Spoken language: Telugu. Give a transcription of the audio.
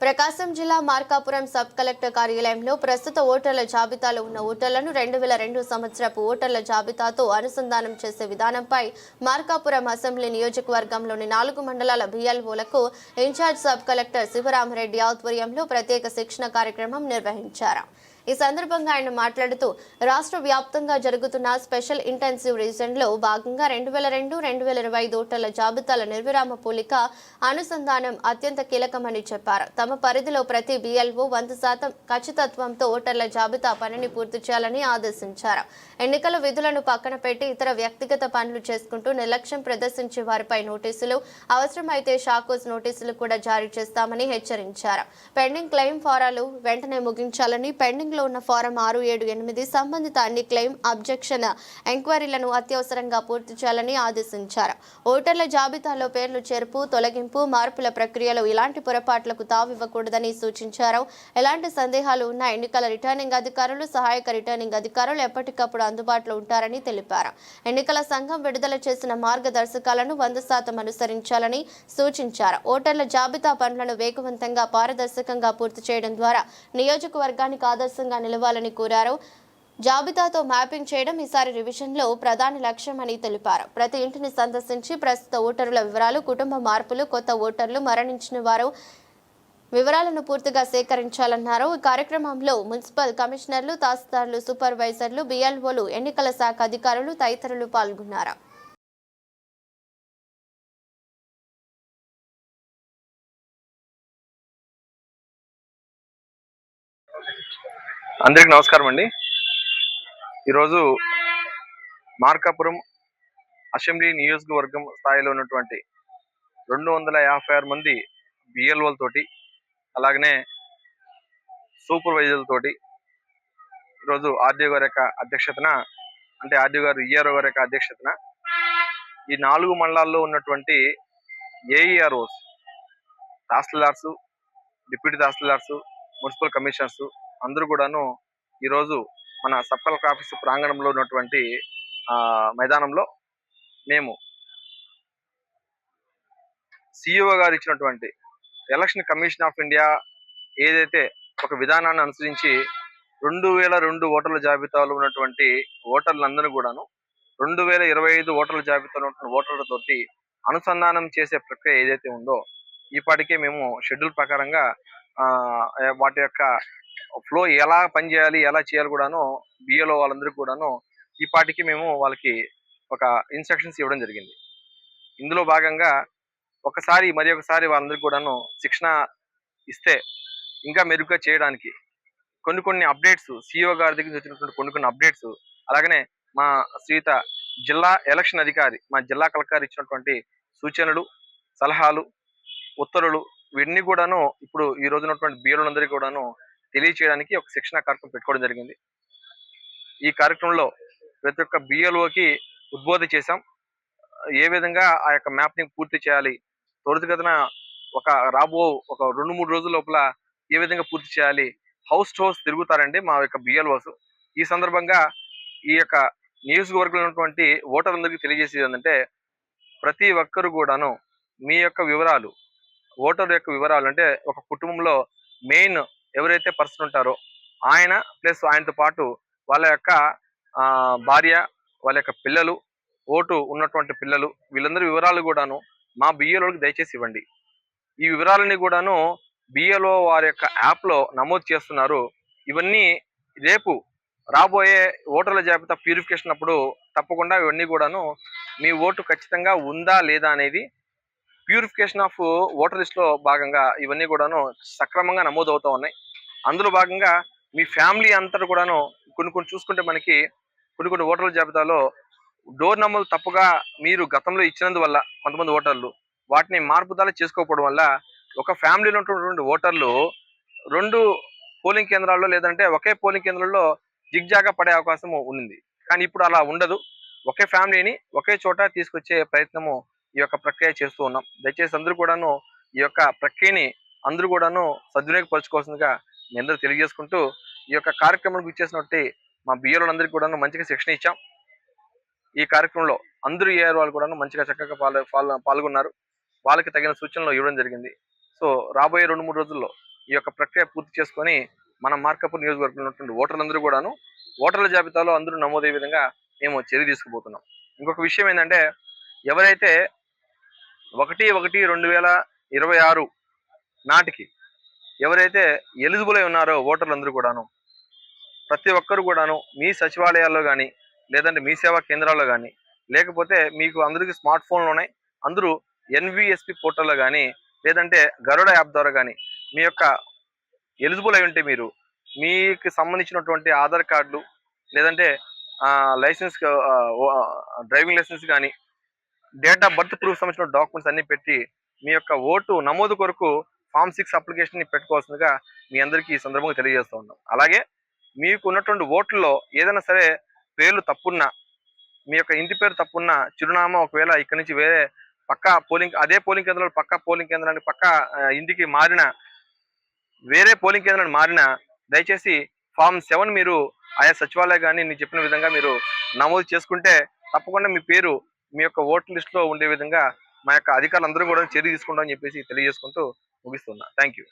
ప్రకాశం జిల్లా మార్కాపురం సబ్ కలెక్టర్ కార్యాలయంలో ప్రస్తుత ఓటర్ల జాబితాలో ఉన్న ఓటర్లను రెండు వేల రెండు సంవత్సరపు ఓటర్ల జాబితాతో అనుసంధానం చేసే విధానంపై మార్కాపురం అసెంబ్లీ నియోజకవర్గంలోని నాలుగు మండలాల బిఎల్ఓలకు ఇన్ఛార్జ్ సబ్ కలెక్టర్ శివరామరెడ్డి ఆధ్వర్యంలో ప్రత్యేక శిక్షణ కార్యక్రమం నిర్వహించారు. ఈ సందర్భంగా ఆయన మాట్లాడుతూ రాష్ట్ర వ్యాప్తంగా జరుగుతున్న స్పెషల్ ఇంటెన్సివ్ రీజన్లో భాగంగా రెండు వేల రెండు రెండు వేల ఇరవై ఐదు ఓటర్ల జాబితాల నిర్విరామ పోలిక అనుసంధానం అత్యంత కీలకమని చెప్పారు. తమ పరిధిలో ప్రతి బిఎల్ఓ వంద శాతం ఖచ్చితత్వంతో ఓటర్ల జాబితా పనిని పూర్తి చేయాలని ఆదేశించారు. ఎన్నికల విధులను పక్కన పెట్టి ఇతర వ్యక్తిగత పనులు చేసుకుంటూ నిర్లక్ష్యం ప్రదర్శించే వారిపై నోటీసులు అవసరమైతే షాకోస్ నోటీసులు కూడా జారీ చేస్తామని హెచ్చరించారు. పెండింగ్ క్లెయిమ్ ఫారాలు వెంటనే ముగించాలని పెండింగ్ లో ఉన్న ఫారం ఆరు ఏడు ఎనిమిది సంబంధిత అన్ని క్లెయిమ్ అబ్జెక్షన్ ఎంక్వైరీలను అత్యవసరంగా పూర్తి చేయాలని ఆదేశించారు. ఓటర్ల జాబితాలో పేర్లు చేర్పు తొలగింపు మార్పుల ప్రక్రియలో ఇలాంటి పొరపాట్లకు తావివ్వకూడదని సూచించారు. ఎలాంటి సందేహాలు ఉన్న ఎన్నికల రిటర్నింగ్ అధికారులు సహాయక రిటర్నింగ్ అధికారులు ఎప్పటికప్పుడు అందుబాటులో ఉంటారని తెలిపారు. ఎన్నికల సంఘం విడుదల చేసిన మార్గదర్శకాలను వంద శాతం అనుసరించాలని సూచించారు. ఓటర్ల జాబితా పనులను వేగవంతంగా పారదర్శకంగా పూర్తి చేయడం ద్వారా నియోజకవర్గానికి ఆదర్శంగా నిలవాలని కోరారు. జాబితాతో మ్యాపింగ్ చేయడం ఈసారి రివిజన్లో ప్రధాన లక్ష్యమని తెలిపారు. ప్రతి ఇంటిని సందర్శించి ప్రస్తుత ఓటర్ల వివరాలు కుటుంబ మార్పులు కొత్త ఓటర్లు మరణించిన వారు వివరాలను పూర్తిగా సేకరించాలన్నారు. ఈ కార్యక్రమంలో మున్సిపల్ కమిషనర్లు తహసీల్దార్లు సూపర్వైజర్లు బీఎల్ఓలు ఎన్నికల శాఖ అధికారులు తదితరులు పాల్గొన్నారు. అందరికి నమస్కారం అండి. ఈరోజు మార్కాపురం అసెంబ్లీ నియోజకవర్గం స్థాయిలో ఉన్నటువంటి రెండు వందల యాభై ఆరు మంది బిఎల్ఓలతోటి అలాగనే సూపర్వైజర్లతోటి ఈరోజు ఆర్డీఓ గారి యొక్క అధ్యక్షతన అంటే ఆర్డీఓ గారు ఈఆర్ఓ గారి యొక్క అధ్యక్షతన ఈ నాలుగు మండలాల్లో ఉన్నటువంటి AEROs tahsildars deputy tahsildars municipal commissioners అందరూ కూడాను ఈరోజు మన సబ్ కలెక్టర్ ఆఫీస్ ప్రాంగణంలో ఉన్నటువంటి ఆ, మైదానంలో మేము సిఇఓ గారు ఇచ్చినటువంటి ఎలక్షన్ కమిషన్ ఆఫ్ ఇండియా ఏదైతే ఒక విధానాన్ని అనుసరించి రెండు వేల రెండు ఓటర్ల జాబితాలో ఉన్నటువంటి ఓటర్లందరూ కూడాను రెండు వేల ఇరవై ఐదు ఓటర్ల జాబితాలో ఉన్న ఓటర్లతోటి అనుసంధానం చేసే ప్రక్రియ ఏదైతే ఉందో ఈపాటికే మేము షెడ్యూల్ ప్రకారంగా ఆ, వాటి యొక్క ఫ్లో ఎలా పనిచేయాలి ఎలా చేయాలి కూడాను బిఏలో వాళ్ళందరికీ కూడాను ఈ పాటికి మేము వాళ్ళకి ఒక ఇన్స్ట్రక్షన్స్ ఇవ్వడం జరిగింది. ఇందులో భాగంగా ఒకసారి మరి ఒకసారి వాళ్ళందరికీ కూడాను శిక్షణ ఇస్తే ఇంకా మెరుగ్గా చేయడానికి కొన్ని కొన్ని అప్డేట్స్ సిఇఓ గారి దగ్గర వచ్చినటువంటి కొన్ని కొన్ని అప్డేట్స్ అలాగనే మా శ్రీత జిల్లా ఎలక్షన్ అధికారి మా జిల్లా కలెక్టర్ ఇచ్చినటువంటి సూచనలు సలహాలు ఉత్తర్వులు వీటిని కూడాను ఇప్పుడు ఈ రోజునటువంటి ఉన్నటువంటి బీఎలందరికీ కూడాను తెలియచేయడానికి ఒక శిక్షణ కార్యక్రమం పెట్టుకోవడం జరిగింది. ఈ కార్యక్రమంలో ప్రతి ఒక్క బిఎల్ఓకి ఉద్బోధ చేశాం. ఏ విధంగా ఆ యొక్క మ్యాప్ని పూర్తి చేయాలి త్వరితగతిన ఒక రాబో ఒక రెండు మూడు రోజుల లోపల ఏ విధంగా పూర్తి చేయాలి హౌస్ టు హౌస్ తిరుగుతారండి మా యొక్క బిఎల్ఓస్ ఈ సందర్భంగా ఈ యొక్క నియోజకవర్గంలో ఉన్నటువంటి ఓటర్లందరికీ తెలియజేసేది ఏంటంటే ప్రతి ఒక్కరు కూడాను మీ యొక్క వివరాలు ఓటర్ యొక్క వివరాలు అంటే ఒక కుటుంబంలో మెయిన్ ఎవరైతే పర్సన్ ఉంటారో ఆయన ప్లస్ ఆయనతో పాటు వాళ్ళ యొక్క ఆ, భార్య వాళ్ళ యొక్క పిల్లలు ఓటు ఉన్నటువంటి పిల్లలు వీళ్ళందరి వివరాలు కూడాను మా బిఏలోకి దయచేసి ఇవ్వండి. ఈ వివరాలని కూడాను బిఏలో వారి యొక్క యాప్లో నమోదు చేస్తున్నారు. ఇవన్నీ రేపు రాబోయే ఓటర్ల జాబితా ప్యూరిఫికేషన్ అప్పుడు తప్పకుండా ఇవన్నీ కూడాను మీ ఓటు ఖచ్చితంగా ఉందా లేదా అనేది ప్యూరిఫికేషన్ ఆఫ్ ఓటర్ లిస్ట్లో భాగంగా ఇవన్నీ కూడాను సక్రమంగా నమోదు అవుతూ ఉన్నాయి. అందులో భాగంగా మీ ఫ్యామిలీ అంతా కూడాను కొన్ని కొన్ని చూసుకుంటే మనకి కొన్ని కొన్ని ఓటర్ల జాబితాలో డోర్ నెంబర్లు తప్పుగా మీరు గతంలో ఇచ్చినందువల్ల కొంతమంది ఓటర్లు వాటిని మార్పుదల చేసుకోకపోవడం వల్ల ఒక ఫ్యామిలీలో ఉన్నటువంటి ఓటర్లు రెండు పోలింగ్ కేంద్రాల్లో లేదంటే ఒకే పోలింగ్ కేంద్రంలో జిగ్జాగా పడే అవకాశం ఉంది కానీ ఇప్పుడు అలా ఉండదు. ఒకే ఫ్యామిలీని ఒకే చోట తీసుకొచ్చే ప్రయత్నము ఈ యొక్క ప్రక్రియ చేస్తూ ఉన్నాం. దయచేసి అందరూ కూడాను ఈ యొక్క ప్రక్రియని అందరూ కూడాను సద్వినియోగపరచుకోవాల్సిందిగా మీ అందరూ తెలియజేసుకుంటూ ఈ యొక్క కార్యక్రమానికి ఇచ్చేసినట్టు మా బియ్యలందరికీ కూడాను మంచిగా శిక్షణ ఇచ్చాం. ఈ కార్యక్రమంలో అందరూ ఏఆర్ వాళ్ళు కూడాను మంచిగా చక్కగా పాల్ పాల్గొన్నారు. వాళ్ళకి తగిన సూచనలు ఇవ్వడం జరిగింది. సో రాబోయే రెండు మూడు రోజుల్లో ఈ యొక్క ప్రక్రియ పూర్తి చేసుకొని మన మార్కపూర్ నియోజకవర్గంలో ఉన్నటువంటి ఓటర్లందరూ కూడాను ఓటర్ల జాబితాలో అందరూ నమోదయ్యే విధంగా మేము చర్య తీసుకుపోతున్నాం. ఇంకొక విషయం ఏంటంటే ఎవరైతే ఒకటి ఒకటి రెండు వేల ఇరవై ఆరు నాటికి ఎవరైతే ఎలిజిబుల్ అయి ఉన్నారో ఓటర్లందరూ కూడాను ప్రతి ఒక్కరు కూడాను మీ సచివాలయాల్లో కానీ లేదంటే మీ సేవా కేంద్రాల్లో కానీ లేకపోతే మీకు అందరికీ స్మార్ట్ ఫోన్లు ఉన్నాయి అందరూ ఎన్విఎస్పి పోర్టల్లో కానీ లేదంటే గరుడ యాప్ ద్వారా కానీ మీ యొక్క ఎలిజిబుల్ అయి ఉంటే మీరు మీకు సంబంధించినటువంటి ఆధార్ కార్డులు లేదంటే లైసెన్స్ డ్రైవింగ్ లైసెన్స్ కానీ డేట్ ఆఫ్ బర్త్ ప్రూఫ్ సంబంధించిన డాక్యుమెంట్స్ అన్ని పెట్టి మీ యొక్క ఓటు నమోదు కొరకు ఫామ్ సిక్స్ అప్లికేషన్ని పెట్టుకోవాల్సిందిగా మీ అందరికీ ఈ సందర్భంగా తెలియజేస్తూ ఉన్నాం. అలాగే మీకు ఉన్నటువంటి ఓట్లలో ఏదైనా సరే పేర్లు తప్పున్నా మీ యొక్క ఇంటి పేరు తప్పున్నా చిరునామా ఒకవేళ ఇక్కడి నుంచి వేరే పక్క పోలింగ్ అదే పోలింగ్ కేంద్రంలో పక్క పోలింగ్ కేంద్రానికి పక్క ఇంటికి మారిన వేరే పోలింగ్ కేంద్రాన్ని మారిన దయచేసి ఫామ్ సెవెన్ మీరు ఆయా సచివాలయ కానీ నేను చెప్పిన విధంగా మీరు నమోదు చేసుకుంటే తప్పకుండా మీ పేరు మీ యొక్క ఓటర్ లిస్ట్లో ఉండే విధంగా మా యొక్క అధికారులు అందరూ కూడా చర్య తీసుకుంటామని చెప్పేసి తెలియజేసుకుంటూ ಮುಗಿಸ್ತು ಥ್ಯಾಂಕ್ ಯು